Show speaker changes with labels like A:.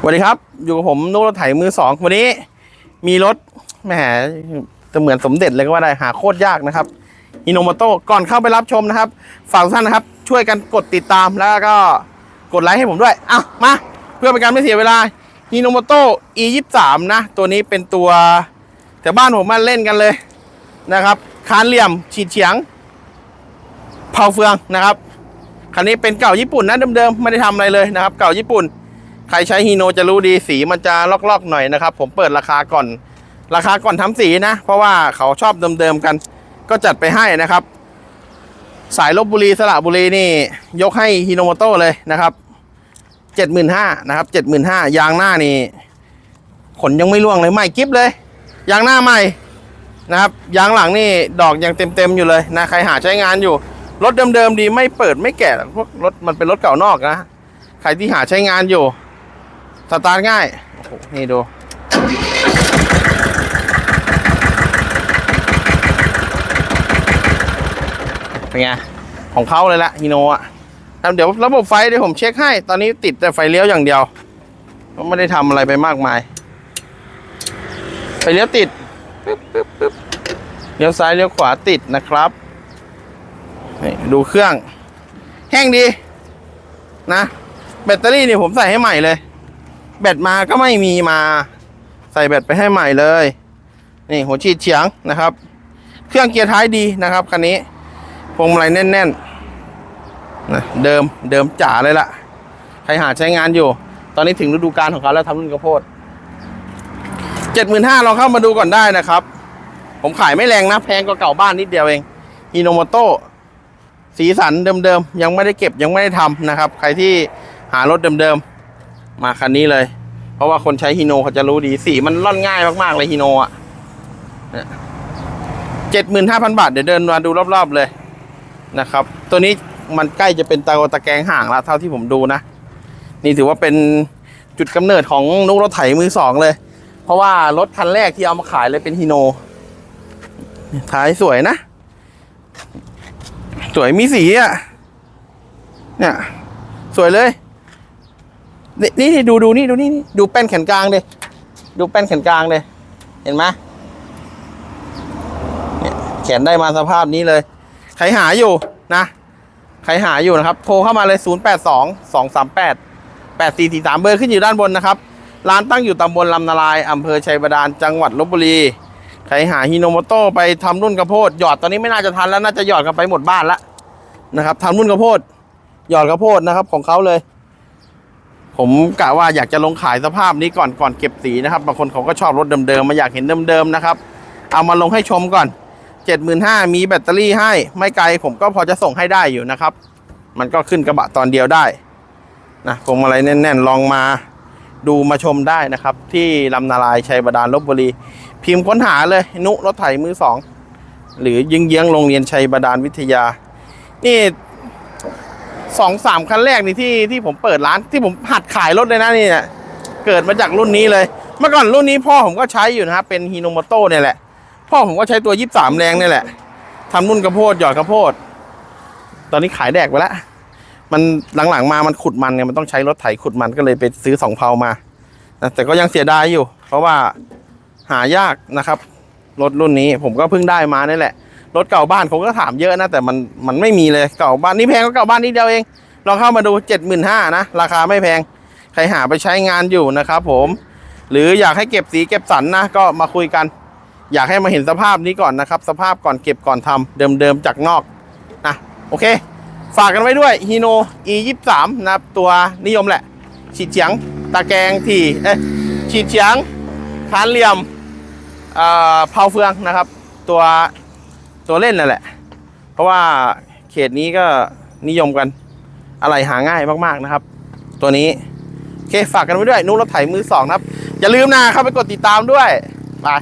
A: สวัสดีครับ อยู่กับผมนุกรถไถมือสองวันนี้ มีรถแหมจะเหมือนสมเด็จเลยก็ว่าได้หาโคตรยากนะครับฮิโนมโตก่อนเข้าไปรับชมนะครับ ฝากทุกท่านนะครับ ช่วยกันกดติดตามแล้วก็กดไลค์ให้ผมด้วยอะมา เพื่อเป็นการไม่เสียเวลาฮิโนมโต e 2 3นะ ตัวนี้เป็นตัวแถวบ้านผมมาเล่นกันเลยนะครับคานเหลี่ยมฉีดเฉียงเผาเฟืองนะครับคันนี้เป็นเก่าญี่ปุ่นนะเดิมๆไม่ได้ทำอะไรเลยนะครับ เก่าญี่ปุ่น ใครใช้ฮีโนจะรู้ดีสีมันจะลอกๆหน่อยนะครับ ผมเปิดราคาก่อน ราคาก่อนทำสีนะ เพราะว่าเขาชอบเดิมๆกัน ก็จัดไปให้นะครับ สายลบบุรีสระบุรีนี่ ยกให้ฮีโนโมโตเลยนะครับเจ็ดหมื่นห้านะครับเจ็ดหมื่นห้ายางหน้านี่ขนยังไม่ร่วงเลยใหม่กิฟเลย ยางหน้าใหม่นะครับยางหลังนี่ดอกยังเต็มๆอยู่เลยนะใครหาใช้งานอยู่รถเดิมๆดีไม่เปิดไม่แกะหรอกพวกรถมันเป็นรถเก่านอกนะ ใครที่หาใช้งานอยู่ สตาร์ทง่าย โอ้โห นี่ดู เป็นไง ของเขาเลยละฮีโนอะเดี๋ยวระบบไฟเดี๋ยวผมเช็คให้ ตอนนี้ติดแต่ไฟเลี้ยวอย่างเดียว ไม่ได้ทำอะไรไปมากมาย ไฟเลี้ยวติดเลี้ยวซ้ายเลี้ยวขวาติดนะครับนี่ดูเครื่อง แห้งดี นะ แบตเตอรี่เนี่ยผมใส่ให้ใหม่เลย แบตมาก็ไม่มีมา ใส่แบตไปให้ใหม่เลย นี่หัวฉีดเฉียงนะครับ เครื่องเกียร์ท้ายดีนะครับคันนี้พวงมาลัยแน่นๆนะเดิมเดิมจ๋าเลยล่ะ ใครหาใช้งานอยู่ ตอนนี้ถึงฤดูกาลของเขาแล้วทำรุ่นกระโพดเจ็ดหมื่นห้าลองเข้ามาดูก่อนได้นะครับ ผมขายไม่แรงนะ แพงกว่าเก่าบ้านนิดเดียวเองฮิโนโมโตสีสันเดิมๆ ยังไม่ได้เก็บยังไม่ได้ทำนะครับ ใครที่หารถเดิมๆ มาคันนี้เลย เพราะว่าคนใช้ฮีโนเขาจะรู้ดีสีมันร่อนง่ายมากๆเลยฮีโนอะเจ็ดหมื่นห้าพันบาท เดี๋ยวเดินมาดูรอบๆเลยนะครับ ตัวนี้มันใกล้จะเป็นตะตะแกงห่างแล้วเท่าที่ผมดูนะ นี่ถือว่าเป็นจุดกำเนิดของนุกรถไถมือสองเลย เพราะว่ารถคันแรกที่เอามาขายเลยเป็นฮีโน ท้ายสวยนะ สวยมีสีอะ เนี่ย สวยเลย นี่นี่ดูดูนี่ดูนี่ดูแป้นแขนกลางเดิดูแป้นแขนกลางเลยเห็นไหมเนี่ยแขนได้มาสภาพนี้เลย ใครหาอยู่นะใครหาอยู่นะครับ โทรเข้ามาเลย 0 8 2 2 3 8 8 4 4 3 เบอร์ขึ้นอยู่ด้านบนนะครับ ร้านตั้งอยู่ตำบลลำนาลาย อำเภอชัยบาดาลจังหวัดลบบุรี ใครหาฮิโนโมโตไปทำรุ่นกระโพดหยอดตอนนี้ไม่น่าจะทันแล้วน่าจะหยอดกันไปหมดบ้านละนะครับทำรุ่นกระโพดหยอดกระโพดนะครับของเขาเลย ผมกะว่าอยากจะลงขายสภาพนี้ก่อนก่อนเก็บสีนะครับบางคนเขาก็ชอบรถเดิมๆมาอยากเห็นเดิมๆนะครับ เอามาลงให้ชมก่อนเจ็ดหมื่นห้ามีแบตเตอรี่ให้ไม่ไกลผมก็พอจะส่งให้ได้อยู่นะครับ มันก็ขึ้นกระบะตอนเดียวได้นะพวงมาลัยแน่นๆ ลองมาดูมาชมได้นะครับ ที่ลำนาลายชัยบาดาลลบบุรี พิมพ์ค้นหาเลยนุรถไถมือสองหรือยิงเยื้องโรงเรียนชัยบาดาลวิทยา นี่ สองสามคันแรกนี่ที่ที่ผมเปิดร้านที่ผมหัดขายรถเลยนะนี่เนี่ยเกิดมาจากรุ่นนี้เลย เมื่อก่อนรุ่นนี้พ่อผมก็ใช้อยู่นะครับเป็นฮีโนโมโตเนี่ยแหละ พ่อผมก็ใช้ตัวยี่สามแรงเนี่ยแหละทำรุ่นกระโพดหยอดกระโพด ตอนนี้ขายแดกไปแล้วมันหลังๆมามันขุดมันไงมันต้องใช้รถไถขุดมันก็เลยไปซื้อสองเพามานะแต่ก็ยังเสียดายอยู่ เพราะว่าหายากนะครับรถรุ่นนี้ผมก็เพิ่งได้มานี่แหละ รถเก่าบ้านผมก็ถามเยอะนะแต่มันมันไม่มีเลยเก่าบ้านนี่แพงก็เก่าบ้านนิดเดียวเองลองเข้ามาดูเจ็ดหมื่นห้านะราคาไม่แพงใครหาไปใช้งานอยู่นะครับผม หรืออยากให้เก็บสีเก็บสันนะก็มาคุยกัน อยากให้มาเห็นสภาพนี้ก่อนนะครับ สภาพก่อนเก็บก่อนทำเดิมๆจากนอกนะโอเค ฝากกันไว้ด้วยฮีโน e 2 3นะครับตัวนิยมแหละ ฉีดเฉียงตะแกรงทีเอ๊ะฉีดเฉียงคานเหลี่ยมเอ่อเผาเฟืองนะครับ ตัว ตัวเล่นนั่นแหละ เพราะว่าเขตนี้ก็นิยมกันอะไรหาง่ายมากๆนะครับ ตัวนี้โอเคฝากกันไว้ด้วย นุ้รถไถมือสองนะครับ อย่าลืมนะเข้าไปกดติดตามด้วยบาย